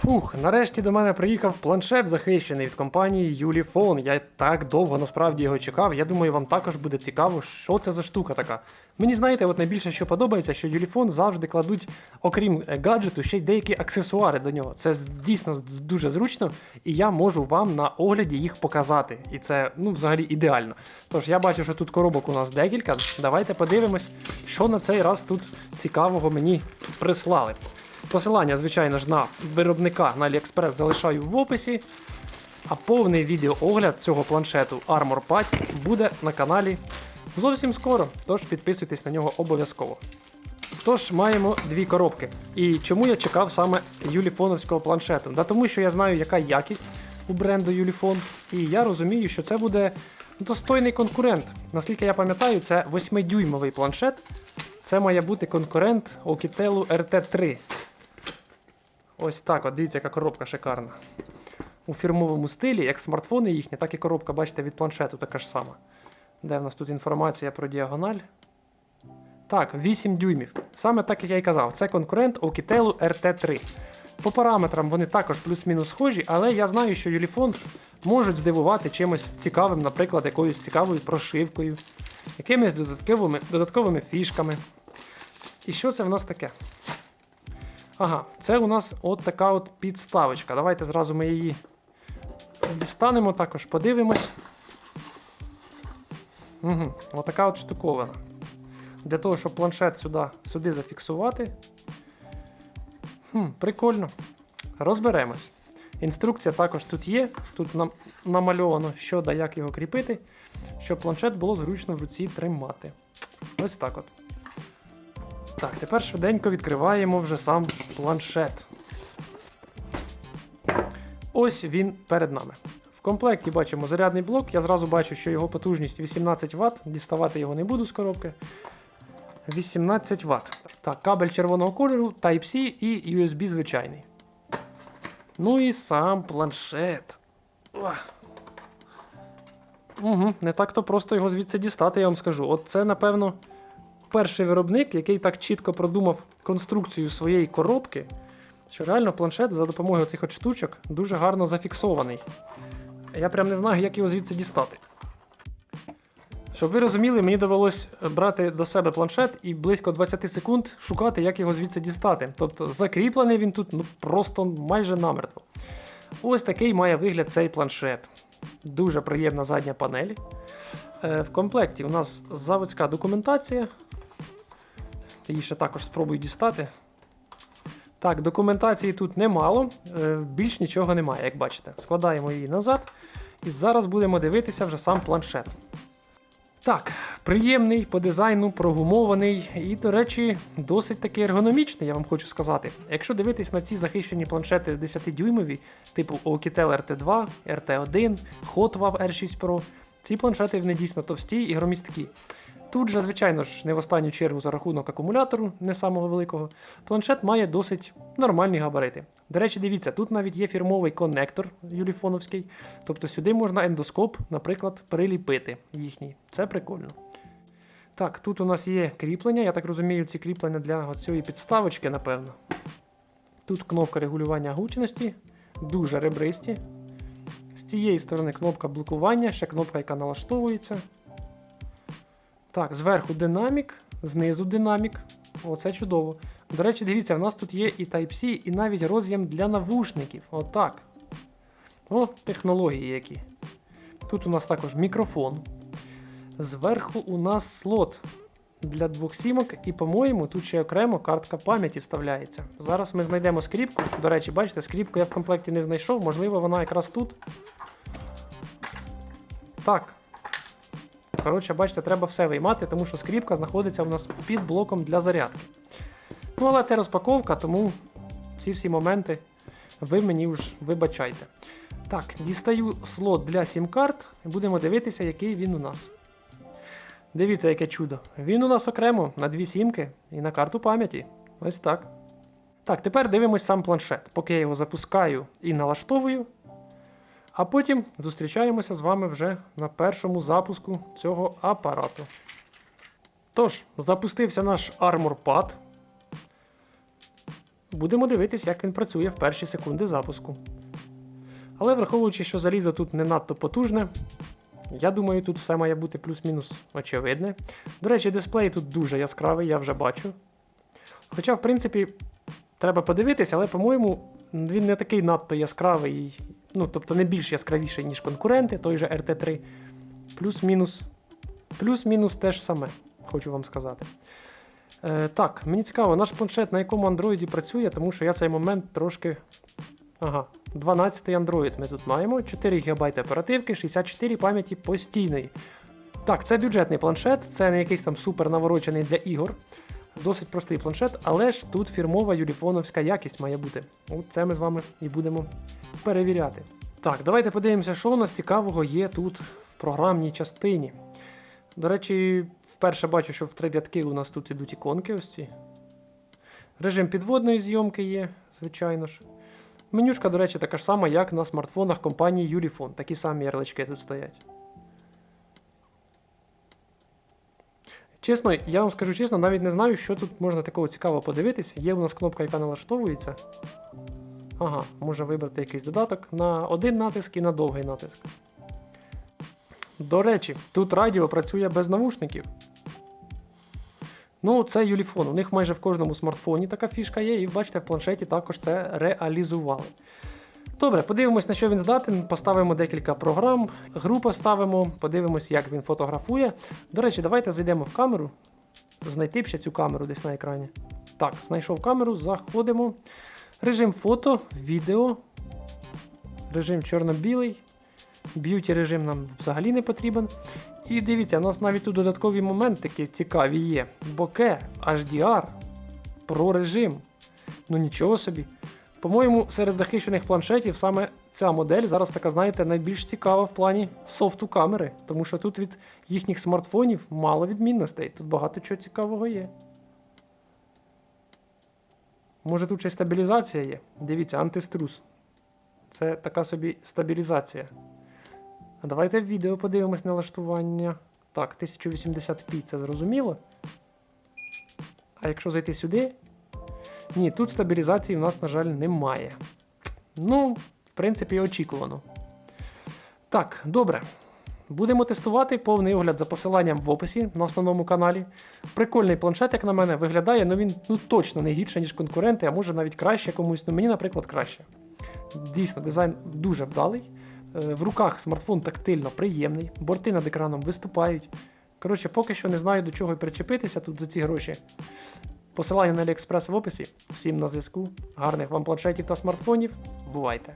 Фух, нарешті до мене приїхав планшет захищений від компанії Ulifone. Я так довго насправді його чекав. Я думаю, вам також буде цікаво, що це за штука така. Мені знаєте, от найбільше, що подобається, що Ulifone завжди кладуть, окрім е, гаджету, ще й деякі аксесуари до нього. Це дійсно дуже зручно, і я можу вам на огляді їх показати. І це ну, взагалі ідеально. Тож я бачу, що тут коробок у нас декілька. Давайте подивимось, що на цей раз тут цікавого мені прислали. Посилання, звичайно ж, на виробника на AliExpress залишаю в описі. А повний відеоогляд цього планшету Armor Pad буде на каналі зовсім скоро, тож підписуйтесь на нього обов'язково. Тож маємо дві коробки. І чому я чекав саме юліфоновського планшету? Да тому що я знаю, яка якість у бренду Юліфон, і я розумію, що це буде достойний конкурент. Наскільки я пам'ятаю, це 8-дюймовий планшет. Це має бути конкурент Oukitel RT3. Ось так, от дивіться, яка коробка шикарна. У фірмовому стилі, як смартфони їхні, так і коробка, бачите, від планшету така ж сама. Де в нас тут інформація про діагональ? Так, 8 дюймів. Саме так, як я і казав, це конкурент Oukitel RT3. По параметрам вони також плюс-мінус схожі, але я знаю, що Ulifone можуть здивувати чимось цікавим, наприклад, якоюсь цікавою прошивкою, якимись додатковими, додатковими фішками. І що це в нас таке? Ага, це у нас от така от підставочка. Давайте зразу ми її дістанемо також, подивимось. Угу, отака от штуковина. Для того, щоб планшет сюди, сюди зафіксувати. Хм, прикольно. Розберемось. Інструкція також тут є. Тут нам намальовано, що да як його кріпити, щоб планшет було зручно в руці тримати. Ось так от. Так, тепер швиденько відкриваємо вже сам планшет. Ось він перед нами. В комплекті бачимо зарядний блок. Я зразу бачу, що його потужність 18 Вт. Діставати його не буду з коробки. 18 Вт. Так, кабель червоного кольору, Type-C і USB звичайний. Ну і сам планшет. Угу, не так-то просто його звідси дістати, я вам скажу. От це, напевно, перший виробник, який так чітко продумав конструкцію своєї коробки, що реально планшет за допомогою цих штучок дуже гарно зафіксований. Я прям не знаю, як його звідси дістати. Щоб ви розуміли, мені довелось брати до себе планшет і близько 20 секунд шукати, як його звідси дістати. Тобто закріплений він тут ну, просто майже намертво. Ось такий має вигляд цей планшет. Дуже приємна задня панель. Е, В комплекті у нас заводська документація. Її ще також спробую дістати. Так, документації тут немало, е, більш нічого немає, як бачите. Складаємо її назад. І зараз будемо дивитися вже сам планшет. Так, приємний по дизайну, прогумований і, до речі, досить таки ергономічний, я вам хочу сказати. Якщо дивитись на ці захищені планшети 10-дюймові, типу Oukitel RT2, RT1, Hotwav R6 Pro, ці планшети вони дійсно товсті і громісткі. Тут же, звичайно ж, не в останню чергу за рахунок акумулятору, не самого великого, планшет має досить нормальні габарити. До речі, дивіться, тут навіть є фірмовий коннектор юліфоновський, тобто сюди можна ендоскоп, наприклад, приліпити їхній. Це прикольно. Так, тут у нас є кріплення, я так розумію, ці кріплення для цієї підставочки, напевно. Тут кнопка регулювання гучності, дуже ребристі. З цієї сторони кнопка блокування, ще кнопка, яка налаштовується. Так, зверху динамік, знизу динамік. Оце чудово. До речі, дивіться, в нас тут є і Type-C, і навіть роз'єм для навушників. Отак. О, технології які. Тут у нас також мікрофон. Зверху у нас слот для двох сімок, і, по-моєму, тут ще окремо картка пам'яті вставляється. Зараз ми знайдемо скріпку. До речі, бачите, скріпку я в комплекті не знайшов, можливо, вона якраз тут. Так. Коротше, бачите, треба все виймати, тому що скріпка знаходиться у нас під блоком для зарядки. Ну, але це розпаковка, тому ці всі моменти ви мені вже вибачайте. Так, дістаю слот для сім-карт і будемо дивитися, який він у нас. Дивіться, яке чудо. Він у нас окремо на дві сімки і на карту пам'яті. Ось так. Так, тепер дивимось сам планшет. Поки я його запускаю і налаштовую. А потім зустрічаємося з вами вже на першому запуску цього апарату. Тож, запустився наш Armor Pad. будемо дивитись, як він працює в перші секунди запуску. Але враховуючи, що залізо тут не надто потужне, я думаю, тут все має бути плюс-мінус очевидне. До речі, дисплей тут дуже яскравий, я вже бачу. Хоча, в принципі, треба подивитися, але, по-моєму, він не такий надто яскравий, ну, тобто не більш яскравіший, ніж конкуренти, той же RT3. Плюс-мінус. Плюс-мінус те ж саме, хочу вам сказати. Е, так, мені цікаво, наш планшет на якому андроїді працює, тому що я цей момент трошки. Ага, 12 Android ми тут маємо, 4 ГБ оперативки, 64 пам'яті постійної. Так, це бюджетний планшет, це не якийсь там супер наворочений для ігор. Досить простий планшет, але ж тут фірмова юліфоновська якість має бути. От це ми з вами і будемо перевіряти. Так, давайте подивимося, що у нас цікавого є тут в програмній частині. До речі, вперше бачу, що в три рядки у нас тут ідуть іконки ось ці. Режим підводної зйомки є, звичайно ж. Менюшка, до речі, така ж сама, як на смартфонах компанії Ulifone. Такі самі ярлички тут стоять. Чесно, я вам скажу чесно, навіть не знаю, що тут можна такого цікавого подивитись. Є у нас кнопка, яка налаштовується. Ага, можна вибрати якийсь додаток на один натиск і на довгий натиск. До речі, тут радіо працює без навушників. Ну, це Юліфон. У них майже в кожному смартфоні така фішка є, і бачите, в планшеті також це реалізували. Добре, подивимось, на що він здатен. Поставимо декілька програм, гру поставимо, подивимось, як він фотографує. До речі, давайте зайдемо в камеру. Знайти ще цю камеру десь на екрані. Так, знайшов камеру, заходимо. Режим фото, відео. Режим чорно-білий. Б'юті режим нам взагалі не потрібен. І дивіться, у нас навіть тут додаткові моментики цікаві є. Боке, HDR, про режим. Ну нічого собі. По-моєму, серед захищених планшетів саме ця модель зараз така, знаєте, найбільш цікава в плані софту камери, тому що тут від їхніх смартфонів мало відмінностей. Тут багато чого цікавого є. Може тут ще стабілізація є? Дивіться, антиструс. Це така собі стабілізація. А давайте в відео подивимось налаштування. Так, 1080p, це зрозуміло. А якщо зайти сюди. Ні, тут стабілізації в нас, на жаль, немає. Ну, в принципі, очікувано. Так, добре. Будемо тестувати повний огляд за посиланням в описі на основному каналі. Прикольний планшет, як на мене, виглядає, але він ну, точно не гірше, ніж конкуренти, а може навіть краще комусь. Ну, мені, наприклад, краще. Дійсно, дизайн дуже вдалий. Е, В руках смартфон тактильно приємний, борти над екраном виступають. Коротше, поки що не знаю, до чого й причепитися тут за ці гроші. Посилання на AliExpress в описі. Всім на зв'язку. Гарних вам планшетів та смартфонів. Бувайте!